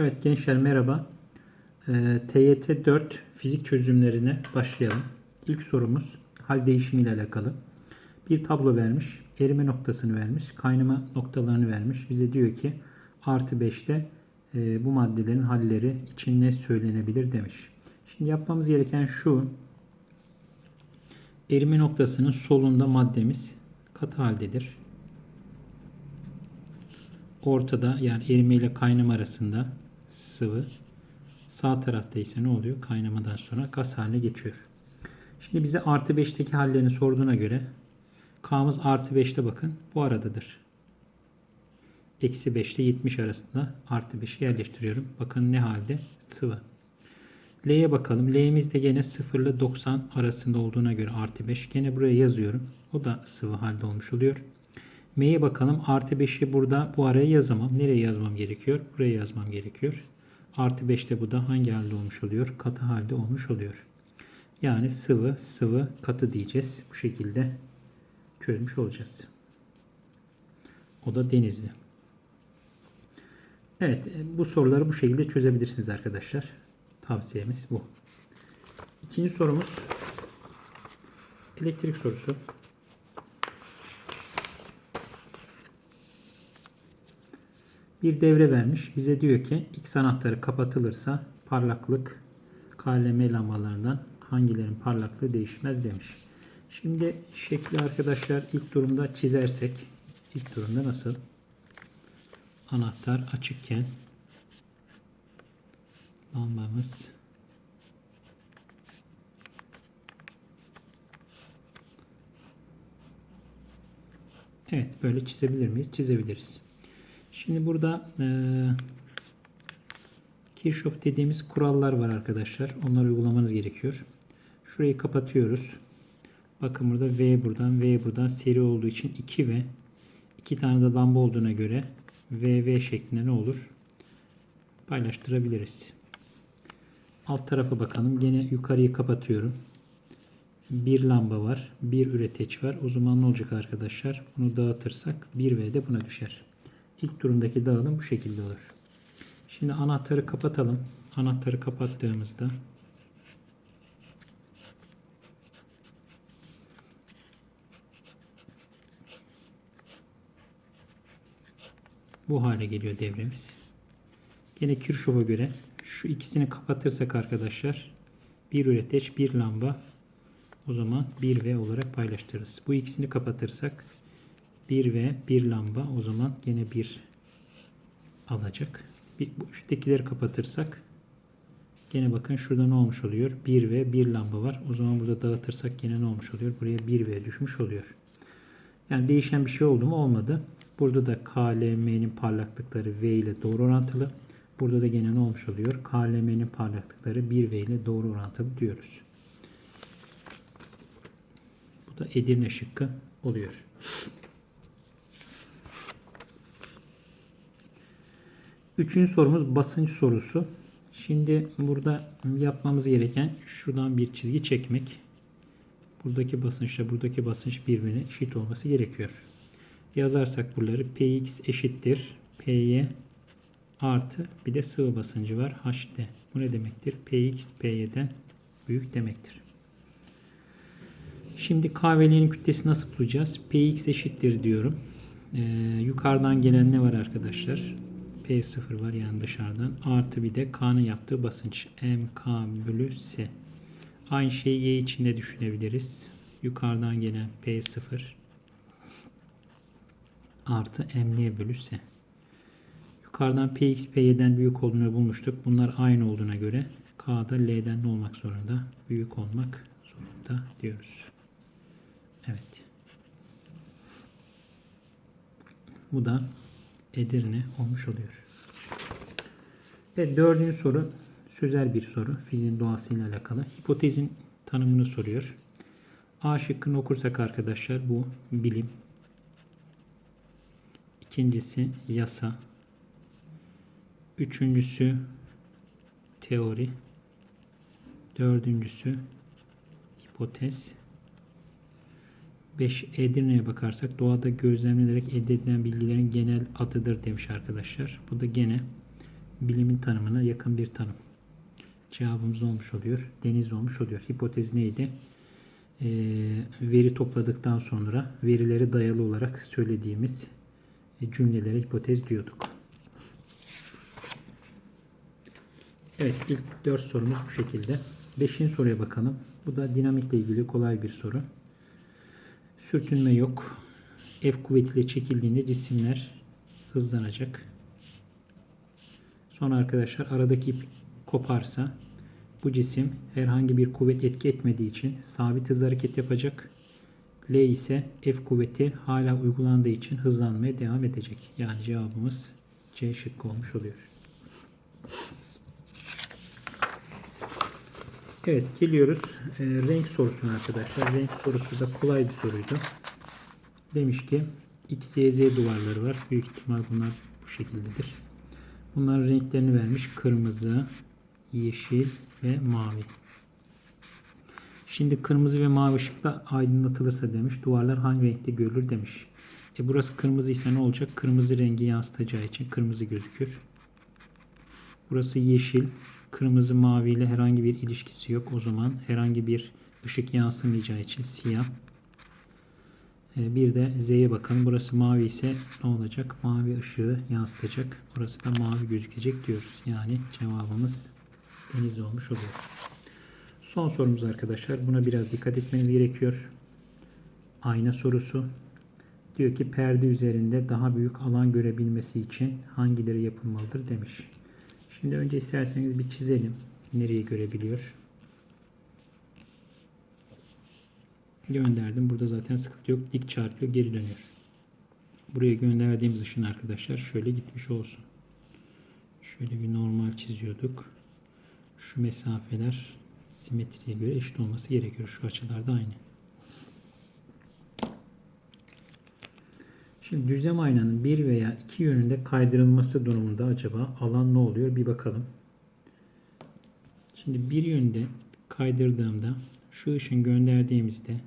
Evet gençler merhaba. Ee, TYT 4 fizik çözümlerine başlayalım. İlk sorumuz hal değişimi ile alakalı. Bir tablo vermiş, erime noktasını vermiş, kaynama noktalarını vermiş. Bize diyor ki artı 5'te e, bu maddelerin halleri için ne söylenebilir demiş. Şimdi yapmamız gereken şu. Erime noktasının solunda maddemiz katı haldedir. Ortada yani erime ile kaynama arasında sıvı. Sağ tarafta ise ne oluyor? Kaynamadan sonra gaz haline geçiyor. Şimdi bize artı 5'teki hallerini sorduğuna göre K'mız artı 5'te bakın bu aradadır. Eksi 5 ile 70 arasında artı 5'i yerleştiriyorum. Bakın ne halde? Sıvı. L'ye bakalım. L'miz de gene 0 ile 90 arasında olduğuna göre artı 5. Gene buraya yazıyorum. O da sıvı halde olmuş oluyor. M'ye bakalım. Artı 5'i burada bu araya yazamam. Nereye yazmam gerekiyor? Buraya yazmam gerekiyor. Artı 5'te bu da hangi halde olmuş oluyor? Katı halde olmuş oluyor. Yani sıvı, sıvı, katı diyeceğiz. Bu şekilde çözmüş olacağız. O da denizli. Evet, bu soruları bu şekilde çözebilirsiniz arkadaşlar. Tavsiyemiz bu. İkinci sorumuz elektrik sorusu. Bir devre vermiş. Bize diyor ki X anahtarı kapatılırsa parlaklık KLM lambalarından hangilerin parlaklığı değişmez demiş. Şimdi şekli arkadaşlar ilk durumda çizersek ilk durumda nasıl? Anahtar açıkken lambamız Evet böyle çizebilir miyiz? Çizebiliriz. Şimdi burada e, Kirchhoff dediğimiz kurallar var arkadaşlar. Onları uygulamanız gerekiyor. Şurayı kapatıyoruz. Bakın burada V buradan V buradan seri olduğu için 2 V. 2 tane de lamba olduğuna göre VV şeklinde ne olur? Paylaştırabiliriz. Alt tarafa bakalım. Gene yukarıyı kapatıyorum. Bir lamba var. Bir üreteç var. O zaman ne olacak arkadaşlar? Bunu dağıtırsak 1V de buna düşer. İlk durumdaki dağılım bu şekilde olur. Şimdi anahtarı kapatalım. Anahtarı kapattığımızda bu hale geliyor devremiz. Yine Kirchhoff'a göre şu ikisini kapatırsak arkadaşlar bir üreteç bir lamba o zaman 1V olarak paylaştırırız. Bu ikisini kapatırsak 1V bir lamba o zaman gene 1 alacak. Bir, bu üsttekileri kapatırsak gene bakın şurada ne olmuş oluyor? 1 ve 1 lamba var. O zaman burada dağıtırsak gene ne olmuş oluyor? Buraya 1 v düşmüş oluyor. Yani değişen bir şey oldu mu? Olmadı. Burada da KLM'nin parlaklıkları V ile doğru orantılı. Burada da gene ne olmuş oluyor? KLM'nin parlaklıkları 1V ile doğru orantılı diyoruz. Bu da Edirne şıkkı oluyor. Üçüncü sorumuz basınç sorusu. Şimdi burada yapmamız gereken şuradan bir çizgi çekmek. Buradaki basınçla buradaki basınç birbirine eşit olması gerekiyor. Yazarsak buraları Px eşittir. Py artı bir de sıvı basıncı var. Hd. Bu ne demektir? Px Py'den büyük demektir. Şimdi kahvelerin kütlesi nasıl bulacağız? Px eşittir diyorum. Ee, yukarıdan gelen ne var arkadaşlar? P0 var yani dışarıdan. Artı bir de K'nın yaptığı basınç. MK bölü S. Aynı şeyi Y içinde düşünebiliriz. Yukarıdan gelen P0 artı ML bölü S. Yukarıdan Px Py'den büyük olduğunu bulmuştuk. Bunlar aynı olduğuna göre K'da L'den ne olmak zorunda? Büyük olmak zorunda diyoruz. Evet. Bu da Edirne olmuş oluyor. Evet dördüncü soru sözel bir soru. Fiziğin doğasıyla alakalı. Hipotezin tanımını soruyor. A şıkkını okursak arkadaşlar bu bilim. İkincisi yasa. Üçüncüsü teori. Dördüncüsü hipotez. 5 Edirne'ye bakarsak doğada gözlemlenerek elde edilen bilgilerin genel adıdır demiş arkadaşlar. Bu da gene bilimin tanımına yakın bir tanım. Cevabımız olmuş oluyor. Deniz olmuş oluyor. Hipotez neydi? Ee, veri topladıktan sonra verileri dayalı olarak söylediğimiz e, cümlelere hipotez diyorduk. Evet ilk 4 sorumuz bu şekilde. 5. soruya bakalım. Bu da dinamikle ilgili kolay bir soru. Sürtünme yok. F kuvvetiyle çekildiğinde cisimler hızlanacak. Sonra arkadaşlar aradaki ip koparsa bu cisim herhangi bir kuvvet etki etmediği için sabit hızla hareket yapacak. L ise F kuvveti hala uygulandığı için hızlanmaya devam edecek. Yani cevabımız C şıkkı olmuş oluyor. Evet geliyoruz e, renk sorusuna arkadaşlar. Renk sorusu da kolay bir soruydu. Demiş ki X, Y, Z duvarları var. Büyük ihtimal bunlar bu şekildedir. Bunların renklerini vermiş. Kırmızı, yeşil ve mavi. Şimdi kırmızı ve mavi ışıkla aydınlatılırsa demiş. Duvarlar hangi renkte görülür demiş. E burası kırmızı ise ne olacak? Kırmızı rengi yansıtacağı için kırmızı gözükür. Burası yeşil. Kırmızı mavi ile herhangi bir ilişkisi yok. O zaman herhangi bir ışık yansımayacağı için siyah. E, Bir de Z'ye bakalım. Burası mavi ise ne olacak? Mavi ışığı yansıtacak. Orası da mavi gözükecek diyoruz. Yani cevabımız deniz olmuş oluyor. Son sorumuz arkadaşlar. Buna biraz dikkat etmeniz gerekiyor. Ayna sorusu. Diyor ki perde üzerinde daha büyük alan görebilmesi için hangileri yapılmalıdır demiş. Şimdi önce isterseniz bir çizelim. Nereye görebiliyor? Gönderdim. Burada zaten sıkıntı yok. Dik çarpıyor. Geri dönüyor. Buraya gönderdiğimiz ışın arkadaşlar şöyle gitmiş olsun. Şöyle bir normal çiziyorduk. Şu mesafeler simetriye göre eşit olması gerekiyor. Şu açılarda aynı. Şimdi düzlem aynanın bir veya iki yönünde kaydırılması durumunda acaba alan ne oluyor? Bir bakalım. Şimdi bir yönde kaydırdığımda şu ışın gönderdiğimizde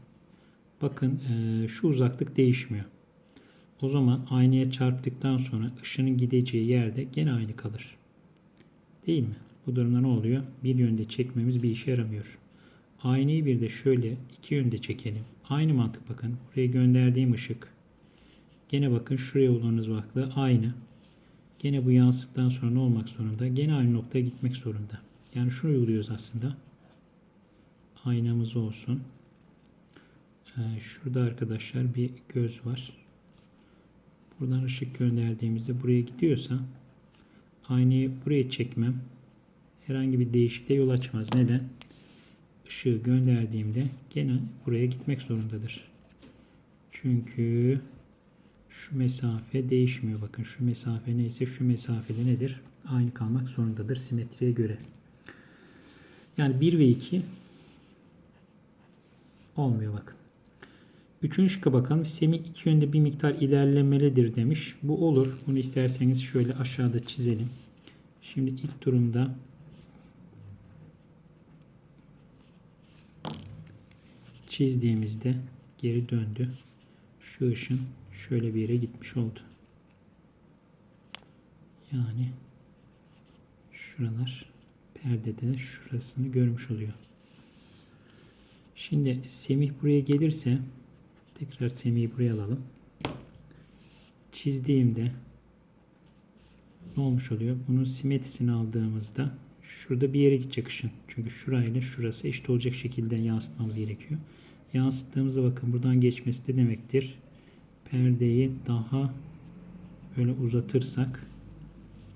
bakın e, şu uzaklık değişmiyor. O zaman aynaya çarptıktan sonra ışının gideceği yerde gene aynı kalır. Değil mi? Bu durumda ne oluyor? Bir yönde çekmemiz bir işe yaramıyor. Aynayı bir de şöyle iki yönde çekelim. Aynı mantık bakın. Buraya gönderdiğim ışık Gene bakın şuraya olan uzaklığı aynı. Gene bu yansıttan sonra ne olmak zorunda? Gene aynı noktaya gitmek zorunda. Yani şunu uyguluyoruz aslında. Aynamız olsun. Ee, şurada arkadaşlar bir göz var. Buradan ışık gönderdiğimizde buraya gidiyorsa aynayı buraya çekmem herhangi bir değişikliğe yol açmaz. Neden? Işığı gönderdiğimde gene buraya gitmek zorundadır. Çünkü şu mesafe değişmiyor. Bakın şu mesafe neyse şu mesafede nedir? Aynı kalmak zorundadır simetriye göre. Yani 1 ve 2 olmuyor bakın. Üçüncü şıkka bakalım. Semi iki yönde bir miktar ilerlemelidir demiş. Bu olur. Bunu isterseniz şöyle aşağıda çizelim. Şimdi ilk durumda çizdiğimizde geri döndü. Şu ışın şöyle bir yere gitmiş oldu. Yani şuralar perdede şurasını görmüş oluyor. Şimdi Semih buraya gelirse tekrar Semih'i buraya alalım. Çizdiğimde ne olmuş oluyor? Bunun simetrisini aldığımızda şurada bir yere gidecek ışın. Çünkü şurayla şurası eşit olacak şekilde yansıtmamız gerekiyor. Yansıttığımızda bakın buradan geçmesi de demektir perdeyi daha böyle uzatırsak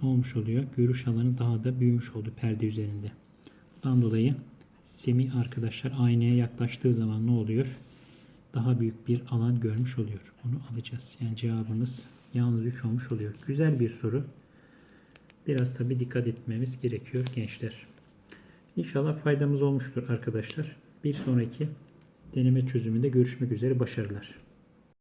ne olmuş oluyor? Görüş alanı daha da büyümüş oldu perde üzerinde. Bundan dolayı Semih arkadaşlar aynaya yaklaştığı zaman ne oluyor? Daha büyük bir alan görmüş oluyor. Bunu alacağız. Yani cevabımız yalnız 3 olmuş oluyor. Güzel bir soru. Biraz tabi dikkat etmemiz gerekiyor gençler. İnşallah faydamız olmuştur arkadaşlar. Bir sonraki deneme çözümünde görüşmek üzere. Başarılar.